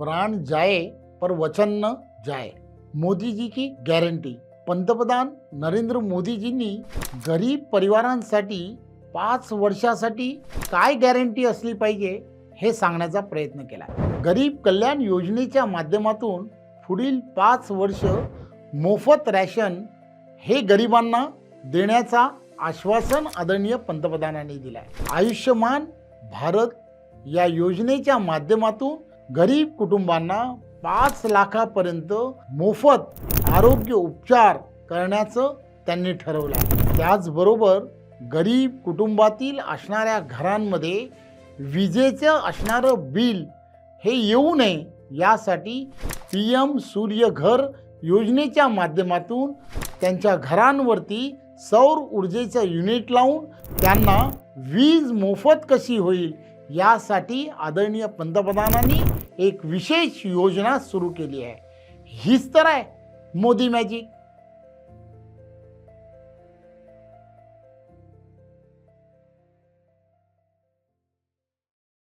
प्राण जाए पर वचन न जाए। मोदी जी की गॅरंटी पंतप्रधान नरेंद्र मोदीजींनी गरीब परिवारांसाठी पाच वर्षासाठी काय गॅरंटी असली पाहिजे हे सांगण्याचा प्रयत्न केला. गरीब कल्याण योजनेच्या माध्यमातून पुढील पाच वर्ष मोफत रॅशन हे गरिबांना देण्याचा आश्वासन आदरणीय पंतप्रधानांनी दिला आहे आयुष्यमान भारत या योजनेच्या माध्यमातून गरीब कुटुंबांना पाच लाखापर्यंत मोफत आरोग्य उपचार करण्याचं त्यांनी ठरवलं. आहे त्याचबरोबर गरीब कुटुंबातील असणाऱ्या घरांमध्ये विजेचं असणारं बिल हे येऊ नये यासाठी पी एम सूर्यघर योजनेच्या माध्यमातून त्यांच्या घरांवरती सौर ऊर्जेचं युनिट लावून त्यांना वीज मोफत कशी होईल यासाठी आदरणीय पंतप्रधानांनी एक विशेष योजना सुरू केली आहे. हीच तर आहे मोदी मॅजिक.